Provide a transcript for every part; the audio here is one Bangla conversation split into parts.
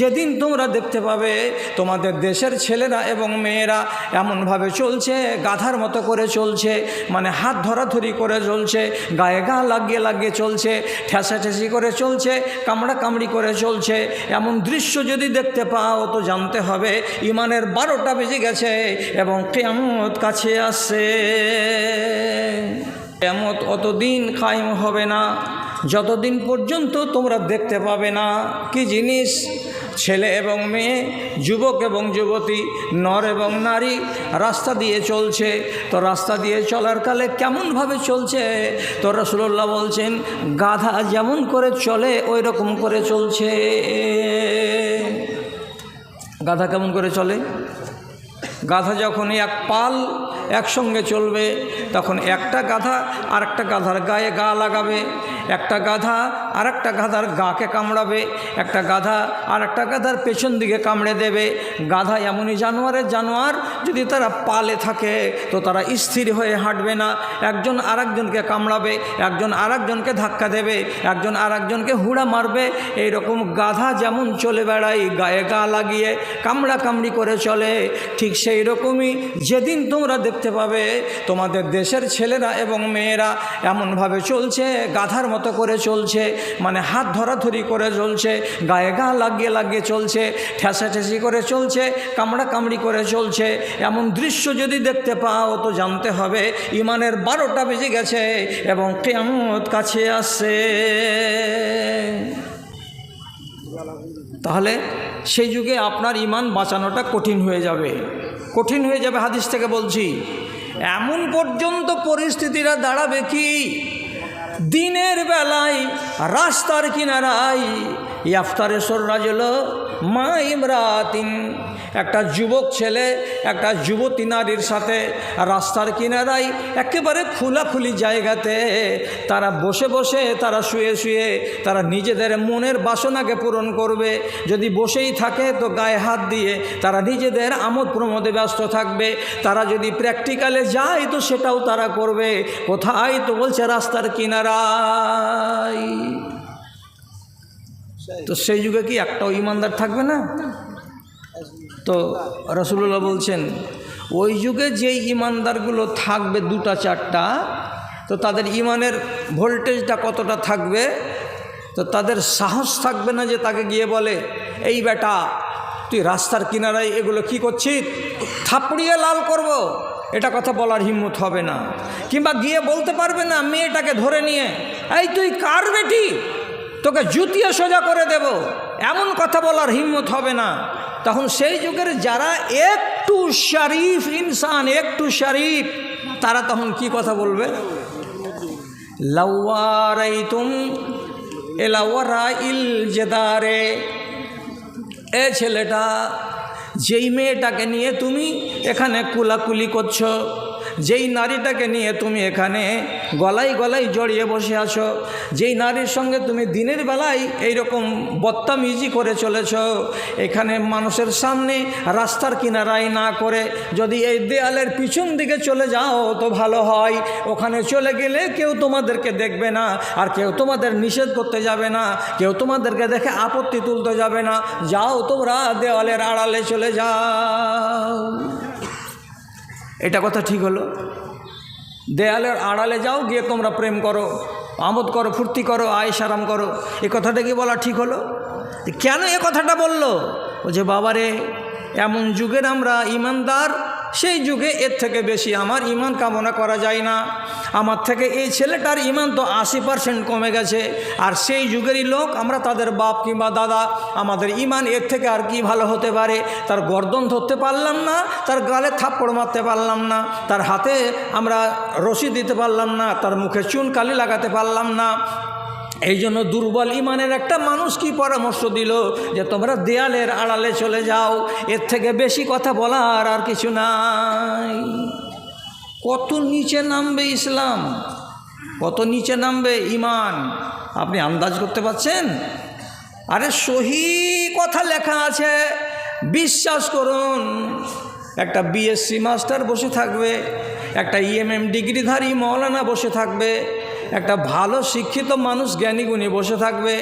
যেদিন তোমরা দেখতে পাবে তোমাদের দেশের ছেলেরা এবং মেয়েরা এমনভাবে চলছে, গাধার মতো করে চলছে মানে হাত ধরাধরি করে চলছে, গায়ে গা লাগিয়ে লাগিয়ে চলছে, ঠেসাঠেসি করে চলছে, কামড়া কামড়ি করে চলছে। এমন দৃশ্য যদি দেখতে পাও তো জানতে হবে ইমানের বারোটা বেজে গেছে এবং কেয়ামত কাছে আসছে। কেয়ামত অতদিন কায়েম হবে না, যতদিন পর্যন্ত তোমরা দেখতে পাবে না। কি জিনিস? ছেলে এবং মেয়ে, যুবক এবং যুবতী, নর এবং নারী, রাস্তা দিয়ে চলছে। তো রাস্তা দিয়ে চলার কালে কেমনভাবে চলছে? তো রসুল্লাহ বলছেন, গাধা যেমন করে চলে ওই রকম করে চলছে। গাধা কেমন করে চলে? গাধা যখন এক পাল একসঙ্গে চলবে, তখন একটা গাধা আর একটা গাধার গায়ে গা লাগাবে। একটা গাধা আর একটা গাধার গাকে কামড়াবে, একটা গাধা আর একটা গাধার পেছন দিকে কামড়ে দেবে। গাধা এমনই জানোয়ারের জানোয়ার, যদি তারা পালে থাকে, তো তারা স্থির হয়ে হাঁটবে না। একজন আরেকজনকে কামড়াবে, একজন আরেকজনকে ধাক্কা দেবে, একজন আরেকজনকে হুড়া মারবে। এই রকম গাধা যেমন চলে বেড়ায়, গায়ে গা লাগিয়ে কামড়া কামড়ি করে চলে, ঠিক সেই রকমই যেদিন তোমরা দেখতে পাবে, তোমাদের দেশের ছেলেরা এবং মেয়েরা এমনভাবে চলছে, গাধার মতো করে চলছে। মানে হাত ধরাধরি করে চলছে, গায়ে গা লাগিয়ে লাগিয়ে চলছে ঠেসাঠেসি করে চলছে, কামড়া কামড়ি করে চলছে। এমন দৃশ্য যদি দেখতে পাও তো জানতে হবে, ইমানের বারোটা বেজে গেছে এবং কেয়ামত কাছে আসছে। তাহলে সেই যুগে আপনার ইমান বাঁচানোটা কঠিন হয়ে যাবে। কঠিন হয়ে যাবে হাদিস থেকে বলছি। এমন পর্যন্ত পরিস্থিতিরা দাঁড়াবে কি? দিনের বেলায় রাস্তার কিনারায় ইয়াফতারে সর্রাজল মা ইমরাতিন, একটা যুবক ছেলে, একটা যুবতী নারীর সাথে রাস্তার কিনারায় একেবারে খোলাখুলি জায়গাতে তারা বসে বসে তারা শুয়ে শুয়ে তারা নিজেদের মনের বাসনাকে পূরণ করবে। যদি বসেই থাকে তো গায়ে হাত দিয়ে তারা নিজেদের আমোদ প্রমোদে ব্যস্ত থাকবে। তারা যদি প্র্যাকটিক্যালে যায় তো সেটাও তারা করবে। কোথায় তো বলছে রাস্তার কিনারায়। তো সেই যুগে কি একটাও ইমানদার থাকবে না? তো রসুল্লাহ বলছেন, ওই যুগে যেই ইমানদারগুলো থাকবে দুটা চারটা, তো তাদের ইমানের ভোল্টেজটা কতটা থাকবে? তো তাদের সাহস থাকবে না যে তাকে গিয়ে বলে, এই বেটা, তুই রাস্তার কিনারায় এগুলো কি করছিস? থাপড়িয়ে লাল করব। এটা কথা বলার হিম্মত হবে না। কিংবা গিয়ে বলতে পারবে না, মেয়েটাকে ধরে নিয়ে, এই তুই কার বেটি? তোকে জুতিয়ে সোজা করে দেব। এমন কথা বলার হিম্মত হবে না। তখন সেই যুগের যারা একটু শরীফ ইনসান, একটু শরীফ, তারা তখন কি কথা বলবে? তুম জেদারে। এ ছেলেটা, যেই মেয়েটাকে নিয়ে তুমি এখানে কুলাকুলি করছ যেই নারীটাকে নিয়ে তুমি এখানে গলায় গলায় জড়িয়ে বসে আছো, যেই নারীর সঙ্গে তুমি দিনের বেলায় এইরকম বত্তামিজি করে চলেছ, এখানে মানুষের সামনে রাস্তার কিনারায় না করে যদি এই দেয়ালের পিছন দিকে চলে যাও তো ভালো হয়, ওখানে চলে গেলে কেউ তোমাদেরকে দেখবে না, আর কেউ তোমাদের নিষেধ করতে যাবে না, কেউ তোমাদেরকে দেখে আপত্তি তুলতে যাবে না, যাও তোমরা দেওয়ালের আড়ালে চলে যাও। এটা কথা ঠিক হলো। দেয়ালের আড়ালে যাও, গিয়ে তোমরা প্রেম করো, আমোদ করো, ফুর্তি করো আয়েস আরাম করো। এ কথাটা কি বলা ঠিক হলো? কেন এ কথাটা বলল? ও যে বাবারে, এমন যুগের আমরা ইমানদার সেই যুগে এর থেকে বেশি আমার ইমান কামনা করা যায় না। আমার থেকে এই ছেলেটার ইমান তো আশি পার্সেন্ট কমে গেছে। আর সেই যুগেরই লোক আমরা তাদের বাপ কিংবা দাদা, আমাদের ইমান এর থেকে আর কি ভালো হতে পারে? তার গর্দন ধরতে পারলাম না, তার গালে থাপ্পড় মারতে পারলাম না, তার হাতে আমরা রশি দিতে পারলাম না, তার মুখে চুন কালি লাগাতে পারলাম না। এই জন্য দুর্বল ইমানের একটা মানুষ কি পরামর্শ দিল যে তোমরা দেয়ালের আড়ালে চলে যাও, এর থেকে বেশি কথা বলার আর কিছু নাই। কত নিচে নামবে ইসলাম? কত নিচে নামবে ইমান? আপনি আন্দাজ করতে পারছেন? আরে সহি কথা লেখা আছে, বিশ্বাস করুন। একটা বিএসসি মাস্টার বসে থাকবে, একটা ইএমএম ডিগ্রিধারী মৌলানা বসে থাকবে একটা ভালো শিক্ষিত মানুষ জ্ঞানী গুণী বসে থাকবে,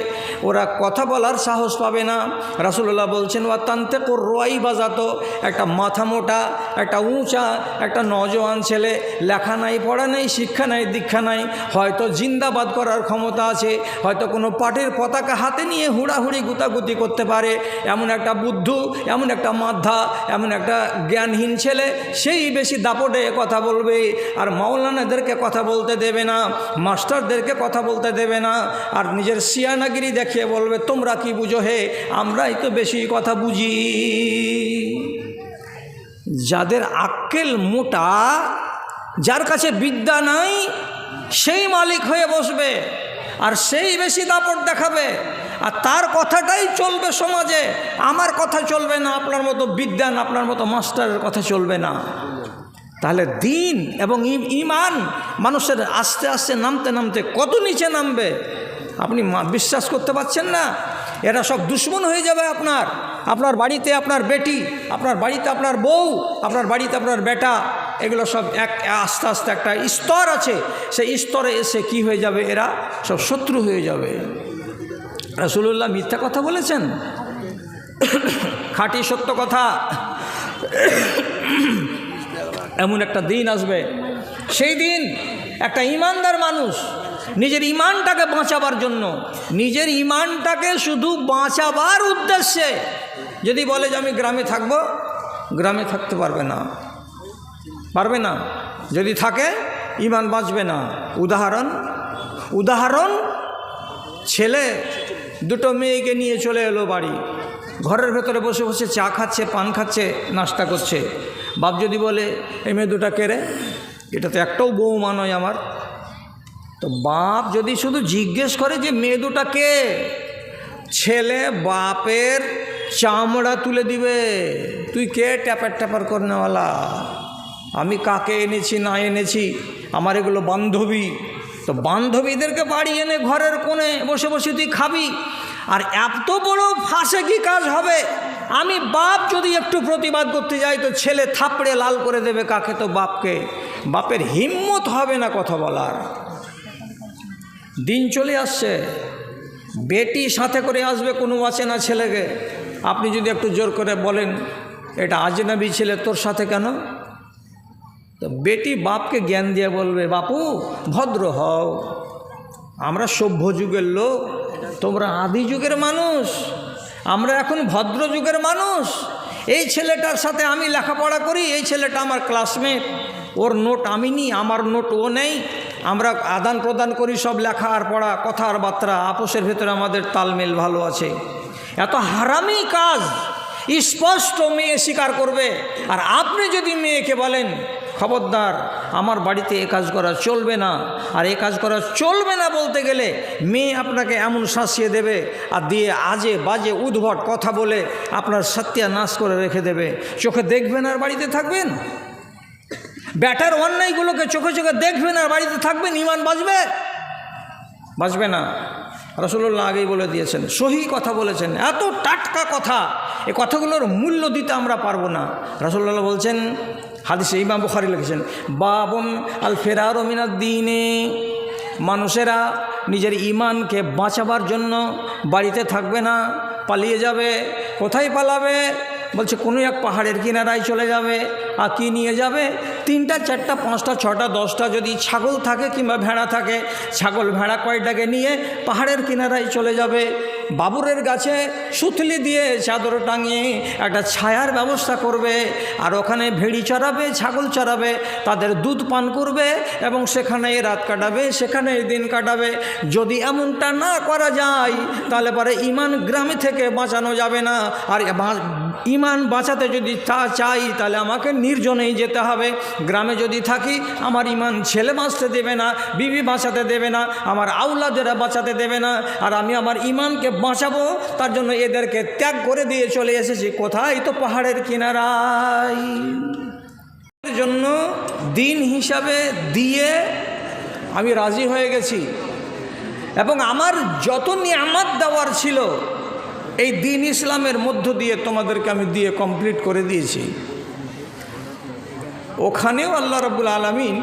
ওরা কথা বলার সাহস পাবে না। রাসুল্লাহ বলছেন ওয়া তান্তে রোয়াই বাজাতো একটা মাথা মোটা, একটা উঁচা, একটা নজওয়ান ছেলে, লেখা নাই, পড়া নেই, শিক্ষা নাই, দীক্ষা নাই, হয়তো জিন্দাবাদ করার ক্ষমতা আছে, হয়তো কোনো পার্টির পতাকা হাতে নিয়ে হুড়াহুড়ি গুতাগুতি করতে পারে, এমন একটা বুদ্ধ, এমন একটা মাধ্যা, এমন একটা জ্ঞানহীন ছেলে, সেই বেশি দাপটে কথা বলবে, আর মাওলানাদেরকে কথা বলতে দেবে না। মাস্টারদেরকে কথা বলতে দেবে না। আর নিজের সিয়ানাগিরি দেখিয়ে বলবে, তোমরা কি বুঝো? হে, আমরাই তো বেশি কথা বুঝি। যাদের আক্কেল মোটা, যার কাছে বিদ্যা নাই, সেই মালিক হয়ে বসবে আর সেই বেশি দাপট দেখাবে। আর তার কথাটাই চলবে সমাজে। আমার কথা চলবে না, আপনার মতো বিজ্ঞান আপনার মতো মাস্টারের কথা চলবে না। তাহলে দিন এবং ইমান মানুষের আস্তে আস্তে নামতে নামতে কত নিচে নামবে? আপনি বিশ্বাস করতে পারছেন না? এরা সব দুশ্মন হয়ে যাবে আপনার। আপনার বাড়িতে আপনার বেটি, আপনার বাড়িতে আপনার বউ, আপনার বাড়িতে আপনার বেটা, এগুলো সব এক আস্তে আস্তে একটা স্তর আছে। সেই স্তরে এসে কি হয়ে যাবে? এরা সব শত্রু হয়ে যাবে। রসুল্লাহ মিথ্যা কথা বলেছেন? খাঁটি সত্য কথা। এমন একটা দিন আসবে। সেই দিন একটা ইমানদার মানুষ নিজের ইমানটাকে বাঁচাবার জন্য, নিজের ইমানটাকে শুধু বাঁচাবার উদ্দেশ্যে যদি বলে যে আমি গ্রামে থাকব, গ্রামে থাকতে পারবে না। পারবে না। যদি থাকে, ইমান বাঁচবে না। উদাহরণ উদাহরণ, ছেলে দুটো মেয়েকে নিয়ে চলে এলো বাড়ি। ঘরের ভেতরে বসে বসে চা খাচ্ছে, পান খাচ্ছে, নাস্তা করছে। বাপ যদি বলে, এই মেয়ে দুটা কেড়ে এটা তো একটাও বৌমা নয় আমার। তো বাপ যদি শুধু জিজ্ঞেস করে যে, মেয়ে দুটা কে? ছেলে বাপের চামড়া তুলে দিবে। তুই কে ট্যাপার ট্যাপার করনেওয়ালা? আমি কাকে এনেছি, না এনেছি? আমার এগুলো বান্ধবী। তো বান্ধবীদেরকে বাড়ি এনে ঘরের কোণে বসে বসে তুই খাবি। আর এত বড় ফাঁসে কি কাজ হবে? আমি বাপ যদি একটু প্রতিবাদ করতে যাই, তো ছেলে থাপড়ে লাল করে দেবে কাকে? তো বাপকে। বাপের হিম্মত হবে না কথা বলার। দিন চলে আসছে। বেটি সাথে করে আসবে কোনো অচেনা ছেলেকে? আপনি যদি একটু জোর করে বলেন, এটা আজনাবি ছেলে, তোর সাথে কেন? তো বেটি বাপকে জ্ঞান দিয়ে বলবে, বাপু, ভদ্র হও। আমরা সভ্য যুগের লোক, তোমরা আদি যুগের মানুষ। আমরা এখন ভদ্র যুগের মানুষ। এই ছেলেটার সাথে আমি লেখাপড়া করি, এই ছেলেটা আমার ক্লাসমেট ওর নোট আমি নিই আমার নোট ও নেই। আমরা আদান প্রদান করি সব লেখা আর পড়া, কথা আর বার্তা। আপোষের ভেতরে আমাদের তালমেল ভালো আছে। এত হারামি কাজ। স্পষ্ট মেয়ে স্বীকার করবে। আর আপনি যদি মেয়েকে বলেন খবরদার, আমার বাড়িতে এ কাজ করা চলবে না। আর এ কাজ করা চলবে না বলতে গেলে মেয়ে আপনাকে এমন শাসিয়ে দেবে আর দিয়ে আজে বাজে উদ্ভট কথা বলে আপনার সত্যা নাশ করে রেখে দেবে। চোখে দেখবেন আর বাড়িতে থাকবেন? ব্যাটার অন্যায়গুলোকে চোখে চোখে দেখবেন আর বাড়িতে থাকবেন? ইমান বাঁচবে? বাঁচবে না। রসুল্লাহ আগেই বলে দিয়েছেন, সহি কথা বলেছেন, এত টাটকা কথা, এ কথাগুলোর মূল্য দিতে আমরা পারব না। রসুল্লাহ বলছেন, হাদিসে ইমাম বুখারি লিখেছেন, বাবন আল ফেরার দিনে মানুষেরা নিজের ইমানকে বাঁচাবার জন্য বাড়িতে থাকবে না, পালিয়ে যাবে, কোথায় পালাবে? বলছে, কোনো এক পাহাড়ের কিনারায় চলে যাবে আর কী নিয়ে যাবে? তিনটা, চারটা, পাঁচটা, ছটা, দশটা যদি ছাগল থাকে কিংবা ভেড়া থাকে, ছাগল ভেড়া কয়টাকে নিয়ে পাহাড়ের কিনারায় চলে যাবে? বাবুরের গাছে সুতলি দিয়ে চাদর টাঙিয়ে একটা ছায়ার ব্যবস্থা করবে আর ওখানে ভেড়ি চড়াবে, ছাগল চড়াবে, তাদের দুধ পান করবে এবং সেখানে রাত কাটাবে সেখানে দিন কাটাবে। যদি এমনটা না করা যায়, তাহলে পরে ইমান গ্রামে থেকে বাঁচানো যাবে না। আর ইমান বাঁচাতে যদি তা চাই, তাহলে আমাকে নির্জনেই যেতে হবে। গ্রামে যদি থাকি, আমার ইমান ছেলে বাঁচতে দেবে না, বিবি বাঁচাতে দেবে না, আমার আউলাদেরা বাঁচাতে দেবে না, আর আমি আমার ইমানকে বাঁচাবো, তার জন্য এদেরকে ত্যাগ করে দিয়ে চলে এসেছি। কোথায় তো পাহাড়ের কিনারায়। জন্য দিন হিসাবে দিয়ে আমি রাজি হয়ে গেছি। এবং আমার যত নিয়ামত দেওয়ার ছিল এই দিন ইসলামের মধ্য দিয়ে তোমাদেরকে আমি দিয়ে কমপ্লিট করে দিয়েছি। ওখানেও আল্লাহ রব্বুল আলমিন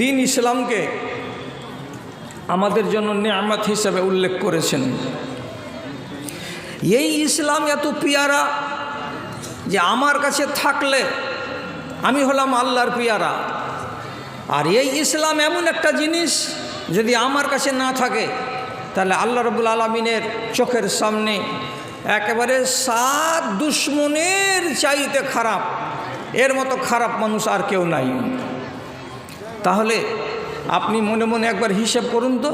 দিন ইসলামকে আমাদের জন্য নিয়ামত হিসাবে উল্লেখ করেছেন। এই ইসলাম এত পিয়ারা যে আমার কাছে থাকলে আমি হলাম আল্লাহর পিয়ারা। আর এই ইসলাম এমন একটা জিনিস যদি আমার কাছে না থাকে তাহলে আল্লাহ রবুল আলমিনের চোখের সামনে একেবারে সাত দুশ্মনের চাইতে খারাপ, এর মতো খারাপ মানুষ আর কেউ নাই। তাহলে আপনি মনে মনে একবার হিসেব করুন তো,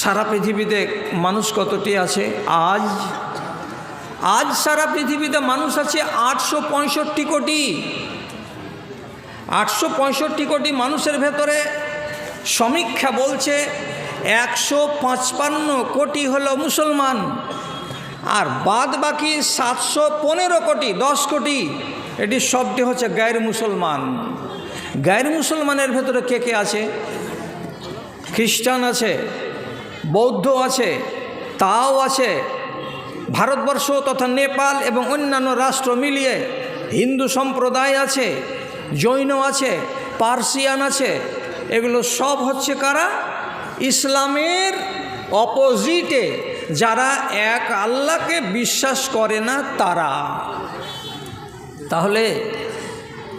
সারা পৃথিবীতে মানুষ কতটি আছে? আজ আজ সারা পৃথিবীতে মানুষ আছে আটশো পঁয়ষট্টি কোটি। আটশো পঁয়ষট্টি কোটি মানুষের ভেতরে সমীক্ষা বলছে একশো পাঁচপান্ন কোটি হলো মুসলমান, আর বাদ বাকি সাতশো পনেরো কোটি, দশ কোটি, এটি সবটি হচ্ছে গায়ের মুসলমান। গায়ের মুসলমানের ভেতরে কে কে আছে? খ্রিস্টান আছে, বৌদ্ধ আছে, তাও আছে। ভারতবর্ষ তথা নেপাল এবং অন্যান্য রাষ্ট্র মিলিয়ে হিন্দু সম্প্রদায় আছে, জৈন আছে, পার্সিয়ান আছে। এগুলো সব হচ্ছে কারা? ইসলামের অপোজিটে যারা এক আল্লাহকে বিশ্বাস করে না, তারা। তাহলে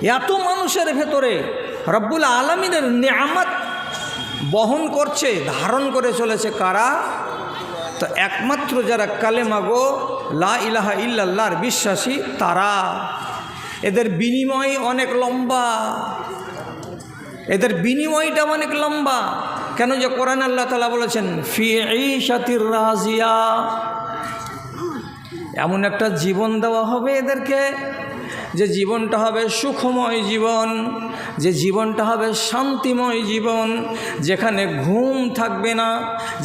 এত মানুষের ভেতরে রব্বুল আলমিনের নিয়ামত বহন করছে, ধারণ করে চলেছে কারা? তো একমাত্র যারা কালেমাগো লা ইলাহা ইল্লাল্লাহর বিশ্বাসী, তারা। এদের বিনিময় অনেক লম্বা। এদের বিনিময়টা অনেক লম্বা। কেন যে কোরআন আল্লাহ তালা বলেছেন, ফি ঈশাতির রাজিয়া এমন একটা জীবন দেওয়া হবে এদেরকে, যে জীবনটা হবে সুখময় জীবন, যে জীবনটা হবে শান্তিময় জীবন, যেখানে ঘুম থাকবে না,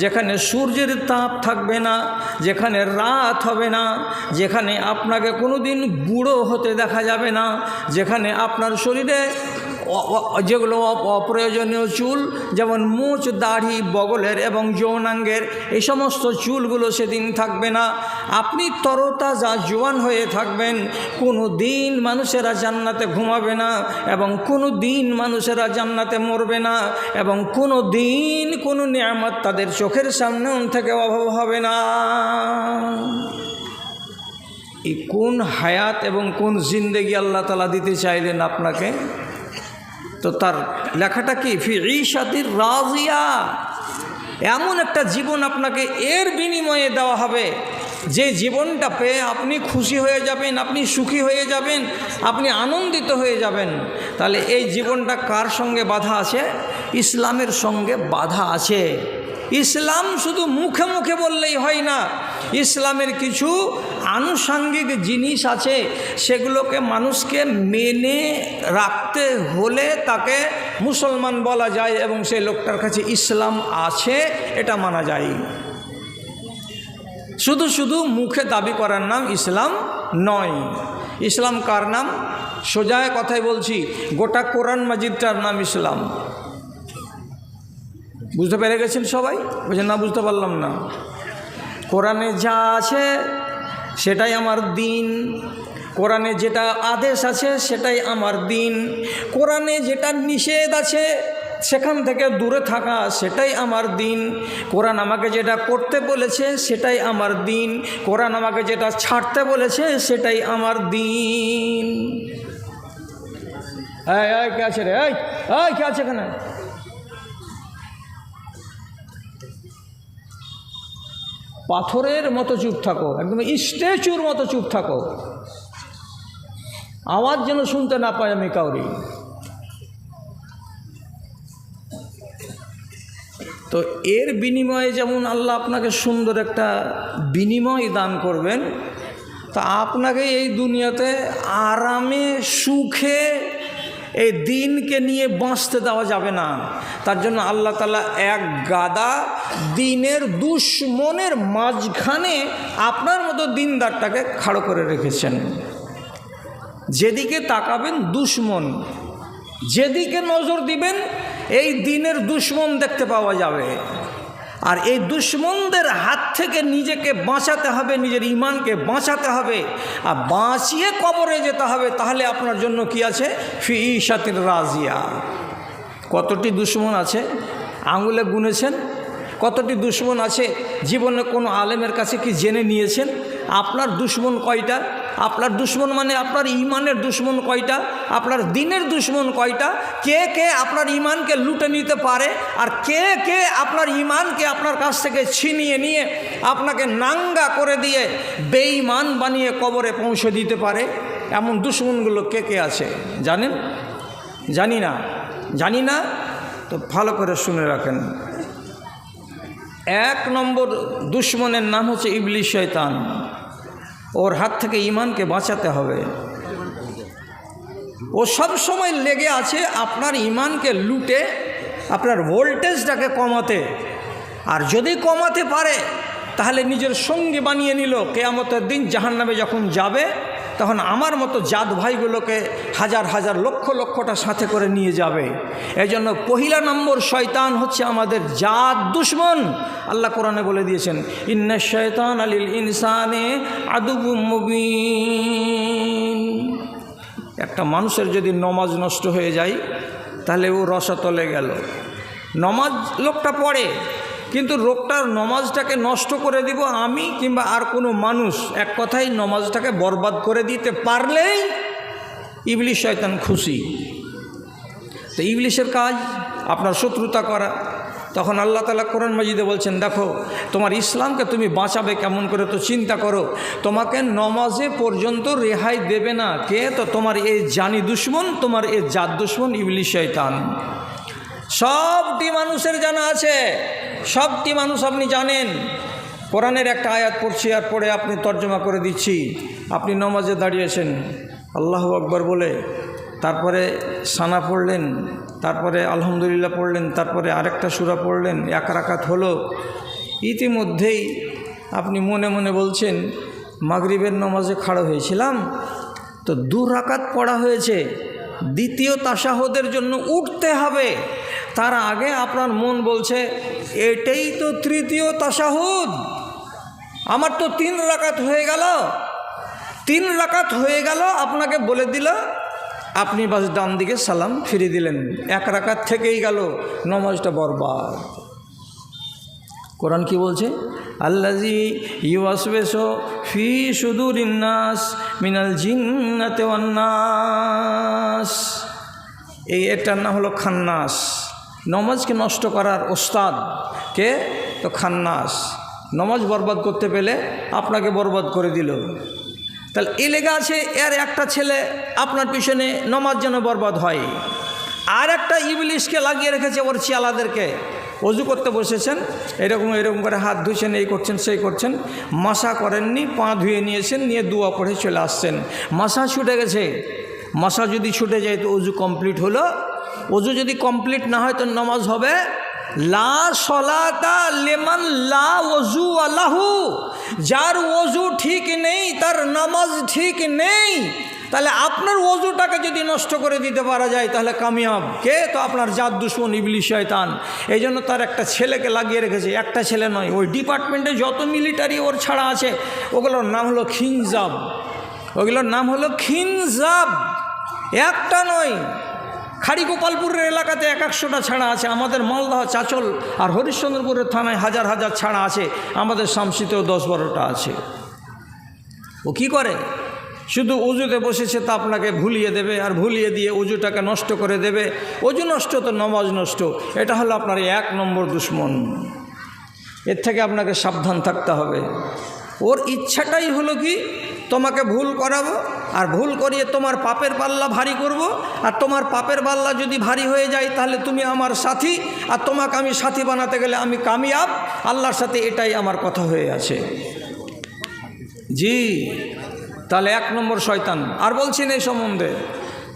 যেখানে সূর্যের তাপ থাকবে না, যেখানে রাত হবে না, যেখানে আপনাকে কোনো দিন বুড়ো হতে দেখা যাবে না, যেখানে আপনার শরীরে যেগুলো অপ্রয়োজনীয় চুল, যেমন মুচ, দাড়ি, বগলের এবং যৌনাঙ্গের এই সমস্ত চুলগুলো সেদিন থাকবে না। আপনি তরতাজা জোয়ান হয়ে থাকবেন। কোনো দিন মানুষেরা জান্নাতে ঘুমাবে না এবং কোনো দিন মানুষেরা জান্নাতে মরবে না এবং কোনো দিন কোনো নিয়ামত তাদের চোখের সামনে থেকে অভাব হবে না। এই কোন হায়াত এবং কোন জিন্দেগি আল্লাহ তালা দিতে চাইলেন আপনাকে? তো তার লেখাটা কি? ফি ঈশাতির রাজিয়া। এমন একটা জীবন আপনাকে এর বিনিময়ে দেওয়া হবে। যে জীবনটা পেয়ে আপনি খুশি হয়ে যাবেন, আপনি সুখী হয়ে যাবেন, আপনি আনন্দিত হয়ে যাবেন। তাহলে এই জীবনটা কার সঙ্গে বাধা আছে? ইসলামের সঙ্গে বাধা আছে। ইসলাম শুধু মুখে মুখে বললেই হয় না। ইসলামের কিছু আনুষাঙ্গিক জিনিস আছে, সেগুলোকে মানুষকে মেনে রাখতে হলে তাকে মুসলমান বলা যায় এবং সেই লোকটার কাছে ইসলাম আছে, এটা মানা যায়। শুধু শুধু মুখে দাবি করার নাম ইসলাম নয়। ইসলাম কার নাম? সোজায় কথাই বলছি, গোটা কোরআন মাজিদটার নাম ইসলাম। বুঝতে পেরে গেছেন সবাই? বলছেন, না, বুঝতে পারলাম না। কোরআনে যা আছে, সেটাই আমার দিন। কোরআনে যেটা আদেশ আছে, সেটাই আমার দিন। কোরআনে যেটা নিষেধ আছে, সেখান থেকে দূরে থাকা, সেটাই আমার দিন। কোরআন আমাকে যেটা করতে বলেছে, সেটাই আমার দিন। কোরআন আমাকে যেটা ছাড়তে বলেছে, সেটাই আমার দিন। এই কে আছে রে? এই, কে আছে এখানে? পাথরের মতো চুপ থাকো, একদম স্ট্যাচুর মতো চুপ থাকো। আওয়াজ যেন শুনতে না পাই আমি কাউরি। তো এর বিনিময়ে যেমন আল্লাহ আপনাকে সুন্দর একটা বিনিময় দান করবেন, তা আপনাকে এই দুনিয়াতে আরামে, সুখে এই দিনকে নিয়ে বাঁচতে দেওয়া যাবে না। তার জন্য আল্লাহ তালা এক গাদা দিনের দুশ্মনের মাঝখানে আপনার মতো দিনদারটাকে খাড়ো করে রেখেছেন। যেদিকে তাকাবেন দুশ্মন, যেদিকে নজর দিবেন, এই দিনের দুশ্মন দেখতে পাওয়া যাবে। আর এই দুশ্মনদের হাত থেকে নিজেকে বাঁচাতে হবে, নিজের ইমানকে বাঁচাতে হবে। আর বাঁচিয়ে কবরে যেতে হবে, তাহলে আপনার জন্য কি আছে? ফি ইশাতির রাজিয়া। কতটি দুশ্মন আছে? আঙুলে গুনেছেন? কতটি দুশ্মন আছে? জীবনে কোনো আলেমের কাছে কি জেনে নিয়েছেন? আপনার দুশ্মন কয়টা? আপনার দুশ্মন মানে আপনার ইমানের দুশ্মন কয়টা? আপনার দিনের দুশ্মন কয়টা? কে কে আপনার ইমানকে লুটে নিতে পারে? আর কে কে আপনার ইমানকে আপনার কাছ থেকে ছিনিয়ে নিয়ে আপনাকে নাঙ্গা করে দিয়ে বেঈমান বানিয়ে কবরে পৌঁছে দিতে পারে? এমন দুশ্মনগুলো কে কে আছে? জানেন? জানি না। জানি না? তো ভালো করে শুনে রাখেন। এক নম্বর দুশ্মনের নাম হচ্ছে ইবলিশ শয়তান। ওর হাত থেকে ইমানকে বাঁচাতে হবে। ও সব সময় লেগে আছে আপনার ইমানকে লুটে, আপনার ভোল্টেজটাকে কমাতে। আর যদি কমাতে পারে, তাহলে নিজের সঙ্গী বানিয়ে নিল। কেয়ামতের দিন জাহান্নামে যখন যাবে তখন আমার মতো জাত ভাইগুলোকে হাজার হাজার লক্ষ লক্ষটা সাথে করে নিয়ে যাবে। এই জন্য পহিলা নম্বর শয়তান হচ্ছে আমাদের জাত দুশ্মন। আল্লাহ কোরআনে বলে দিয়েছেন, ইন্না শয়তান আলিল ইনসানে আদুবু মুবিন। একটা মানুষের যদি নমাজ নষ্ট হয়ে যায়, তাহলে ও রসাতলে গেল। নমাজ লোকটা পড়ে কিন্তু রোগটার নমাজটাকে নষ্ট করে দিব আমি কিংবা আর কোনো মানুষ। এক কথাই নমাজটাকে বরবাদ করে দিতে পারলেই ইবলিশ শয়তান খুশি। তো ইবলিশের কাজ, আপনার শত্রুতা করা। তখন আল্লাহ তালা কোরআন মাজিদে বলছেন, দেখো, তোমার ইসলামকে তুমি বাঁচাবে কেমন করে তো চিন্তা করো। তোমাকে নমাজে পর্যন্ত রেহাই দেবে না। কে? তো তোমার এই জানি দুশ্মন, তোমার এই জাত দুশ্মন ইবলিশ শয়তান। সবটি মানুষের জানা আছে, সবটি মানুষ আপনি জানেন। কোরআনের একটা আয়াত পড়ছি, আর পড়ে আপনি তর্জমা করে দিচ্ছি। আপনি নমাজে দাঁড়িয়েছেন আল্লাহ আকবর বলে। তারপরে সানা পড়লেন, তারপরে আলহামদুলিল্লাহ পড়লেন, তারপরে আরেকটা সুরা পড়লেন, এক রাকাত হলো। ইতিমধ্যেই আপনি মনে মনে বলছেন, মাগরিবের নমাজে খাড়া হয়েছিলাম, তো দু রাকাত পড়া হয়েছে। দ্বিতীয় তাসাহদের জন্য উঠতে হবে। তার আগে আপনার মন বলছে, এটাই তো তৃতীয় তাসাহুদ। আমার তো তিন রাকাত হয়ে গেল। তিন রাকাত হয়ে গেল, আপনাকে বলে দিল, আপনি বাস ডান দিকে সালাম ফিরিয়ে দিলেন। এক রাকাত থেকেই গেল, নমাজটা বরবাদ। কোরআন কি বলছে? আল্লাজি ইউসবেস ফি সুদুর ইন্নাস মিনাল জিন্নাতে অন্নাস এই এটার নাম হলো খান্নাস। নমাজকে নষ্ট করার ওস্তাদ কে? তো খান্নাস। নমাজ বরবাদ করতে পেলে আপনাকে বরবাদ করে দিল। তাহলে এ লেগে আছে, এর একটা ছেলে আপনার পিছনে নমাজ যেন বরবাদ হয়। আর একটা ইবলিশকে লাগিয়ে রেখেছে ওর চিয়ালাদেরকে। অজু করতে বসেছেন, এরকম এরকম করে হাত ধুয়েছেন এই করছেন, সেই করছেন। মাসা করেননি, পা ধুয়ে নিয়েছেন, নিয়ে দুয়া পড়ে চলে আসছেন। মাসা ছুটে গেছে। মাসা যদি ছুটে যায় তো অজু কমপ্লিট হলো। অজু যদি কমপ্লিট না হয় তো নামাজ হবে। লা সলাতা লেমান লা ওজু আল্লাহু যার ওজু ঠিক নেই, তার নামাজ ঠিক নেই। তাহলে আপনার ওজুটাকে যদি নষ্ট করে দিতে পারা যায়, তাহলে কামিয়াব। কে? তো আপনার জাত দুশ্মন, ইবলি, শয়তান। এই জন্য তার একটা ছেলেকে লাগিয়ে রেখেছে, একটা ছেলে নয়, ওই ডিপার্টমেন্টে যত মিলিটারি ওর ছাড়া আছে, ওগুলোর নাম হলো খিনজাব। ওগুলোর নাম হলো খিনজাব। একটা নয় খাড়িগোপালপুরের এলাকাতে এক একশোটা ছাড়া আছে, আমাদের মালদহ, চাচল আর হরিশ্চন্দ্রপুরের থানায় হাজার হাজার ছাড়া আছে, আমাদের শামসিতেও দশ বারোটা আছে। ও কি করে? শুধু উজুতে বসেছে তা আপনাকে ভুলিয়ে দেবে আর ভুলিয়ে দিয়ে উজুটাকে নষ্ট করে দেবে। অজু নষ্ট তো নমাজ নষ্ট। এটা হলো আপনার এক নম্বর দুশ্মন। এর থেকে আপনাকে সাবধান থাকতে হবে। ওর ইচ্ছাটাই হলো কি? তোমাকে ভুল করাবো আর ভুল করিয়ে তোমার পাপের পাল্লা ভারী করব। আর তোমার পাপের পাল্লা যদি ভারী হয়ে যায় তাহলে তুমি আমার সাথী। আর তোমাকে আমি সাথী বানাতে গেলে আমি কামিয়াব। আল্লাহর সাথে এটাই আমার কথা হয়ে আছে। জি। তাহলে এক নম্বর শয়তান। আর বলছি না এই সম্বন্ধে।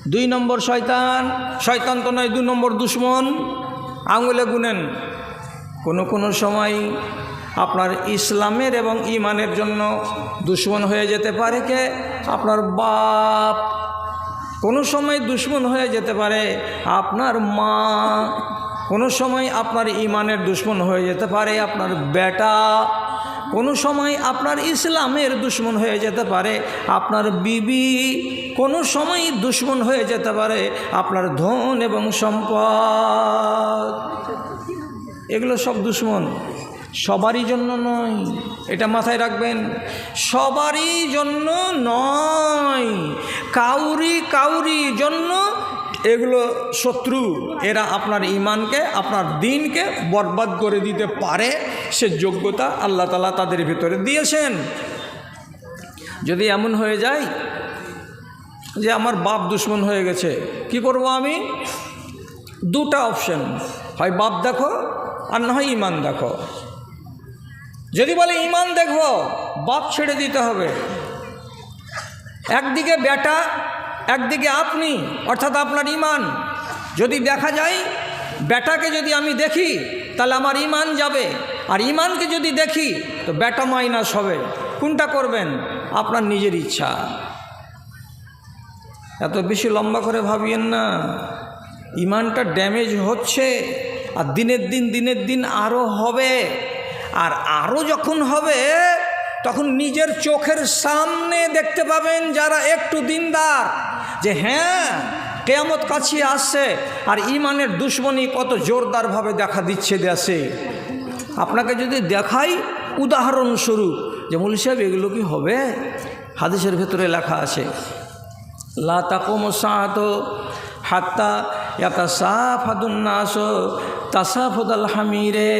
দুই নম্বর শয়তান শয়তান তো নয় দু নম্বর দুশ্মন। আঙুলে গুনেন। কোনো কোনো সময় আপনার ইসলামের এবং ইমানের জন্য দুশ্মন হয়ে যেতে পারে কে? আপনার বাপ। কোনো সময় দুশ্মন হয়ে যেতে পারে, আপনার মা। কোনো সময় আপনার ইমানের দুশ্মন হয়ে যেতে পারে, আপনার বেটা। কোনো সময় আপনার ইসলামের দুশ্মন হয়ে যেতে পারে, আপনার বিবি কোনো সময় দুশ্মন হয়ে যেতে পারে, আপনার ধন এবং সম্পদ। এগুলো সব দুশ্মন। সবারই জন্য নয়, এটা মাথায় রাখবেন। সবারই জন্য নয়, কাউরি কাউরি জন্য এগুলো শত্রু, এরা আপনার ইমানকে আপনার দিনকে বরবাদ করে দিতে পারে। সে যোগ্যতা আল্লাহ তালা তাদের ভিতরে দিয়েছেন। যদি এমন হয়ে যায় যে আমার বাপ দুশ্মন হয়ে গেছে, কি করব আমি? দুটা অপশন হয় বাপ দেখো আর না হয় ইমান দেখো। যদি বলে ইমান দেখো, বাপ ছেড়ে দিতে হবে। একদিকে বেটা একদিকে আপনি, অর্থাৎ আপনার ইমান যদি দেখা যায়, ব্যাটাকে যদি আমি দেখি, তাহলে আমার ইমান যাবে। আর ইমানকে যদি দেখি, তো ব্যাটা মাইনাস হবে। কোনটা করবেন? আপনার নিজের ইচ্ছা। এত বেশি লম্বা করে ভাবিয়েন না। ইমানটা ড্যামেজ হচ্ছে, আর দিনের দিন দিনের দিন আরও হবে। আর আরও যখন হবে, তখন নিজের চোখের সামনে দেখতে পাবেন যারা একটু দিনদার। যে হ্যাঁ কেয়ামত কাছে আসছে আর ইমানের দুশ্মনী কত জোরদারভাবে দেখা দিচ্ছে দেশে। আপনাকে যদি দেখাই উদাহরণস্বরূপ, যে মৌলী সাহেব, এগুলো কি হবে? হাদিসের ভেতরে লেখা আছে, লা তাকুম সাহাত হাত্তা ইয়াতা সাফাদুন্নাস তাসাফুদাল হামিরে।